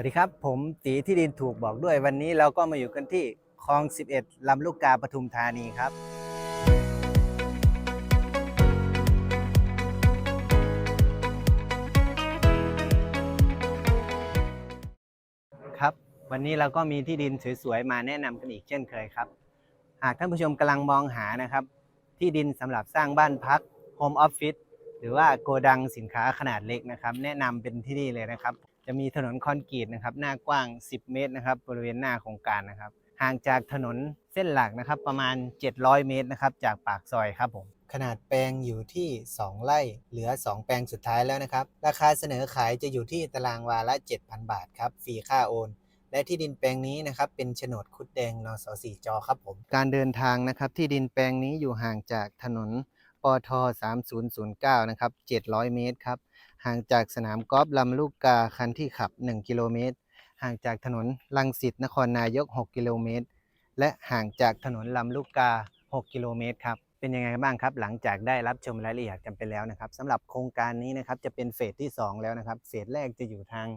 วัสดีครับ ผมตีที่ดินถูกบอกด้วยวันนี้เราก็มาอยู่กันที่คลอง 11 ลำลูกกาปทุมธานีครับ ครับ วันนี้เราก็มีที่ดินสวยๆ มาแนะนำกันอีกเช่นเคยครับ หากท่านผู้ชมกำลังมองหานะครับ ที่ดินสำหรับสร้างบ้านพักโฮมออฟฟิศหรือว่าโกดังสินค้าขนาดเล็กนะครับ แนะนำเป็นที่นี่เลยนะครับ จะมีถนนคอนกรีตนะครับ หน้ากว้าง 10 เมตรนะครับ บริเวณหน้าโครงการนะครับ ห่างจากถนนเส้นหลักนะครับ ประมาณ 700 เมตรนะครับ จากปากซอยครับผม ขนาดแปลงอยู่ที่ 2 ไร่ เหลือ 2 แปลงสุดท้ายแล้วนะครับ ราคาเสนอขายจะอยู่ที่ตารางวาละ 7,000 บาทครับ ฟรีค่าโอนและที่ดินแปลงนี้นะครับเป็นโฉนดคุดแดงนสสี่จอครับผม การเดินทางนะครับที่ดินแปลงนี้อยู่ห่างจากถนน ปท3009 นะครับ 700 เมตรครับ ห่างจากสนามกอล์ฟลำลูกกาคันที่ขับ 1 กิโลเมตร ห่างจากถนนลังสิตนครนายก 6 กิโลเมตร และห่างจากถนนลำลูกกา 6 กิโลเมตรครับ เป็นยังไงบ้างครับ หลังจากได้รับชมรายละเอียดกันไปแล้วนะครับสำหรับโครงการนี้นะครับจะเป็นเฟสที่ 2 แล้วนะครับ เฟสแรกจะอยู่ทาง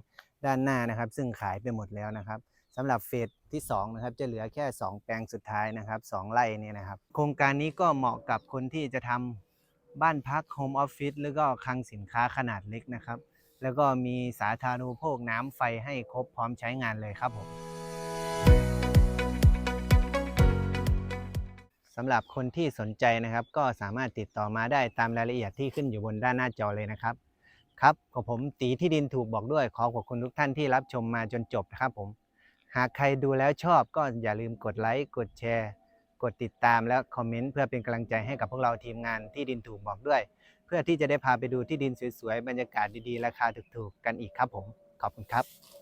ด้านหน้านะครับ ซึ่งขายไปหมดแล้วนะครับ สำหรับเฟสที่2นะครับจะเหลือแค่ 2 แปลงสุดท้ายนะครับ 2ไร่เนี่ยนะครับ โครงการนี้ก็เหมาะกับคนที่จะทำบ้านพักโฮมออฟฟิศหรือก็คลังสินค้าขนาดเล็กนะครับ แล้วก็มีสาธารณูปโภคน้ำไฟให้ครบพร้อมใช้งานเลยครับผมสำหรับคนที่สนใจนะครับ ก็สามารถติดต่อมาได้ตามรายละเอียดที่ขึ้นอยู่บนด้านหน้าจอเลยนะครับ ครับกับผมตีที่ดินถูกบอกด้วยขอขอบคุณทุกท่านที่รับชมมาจนจบนะครับผม หากใครดูแล้วชอบก็อย่าลืมกดไลค์ กดแชร์ กดติดตามและคอมเมนต์เพื่อเป็นกำลังใจให้กับพวกเราทีมงานที่ดินถูกบอกด้วย เพื่อที่จะได้พาไปดูที่ดินสวยๆ บรรยากาศดีๆ ราคาถูกๆ กันอีกครับผม ขอบคุณครับ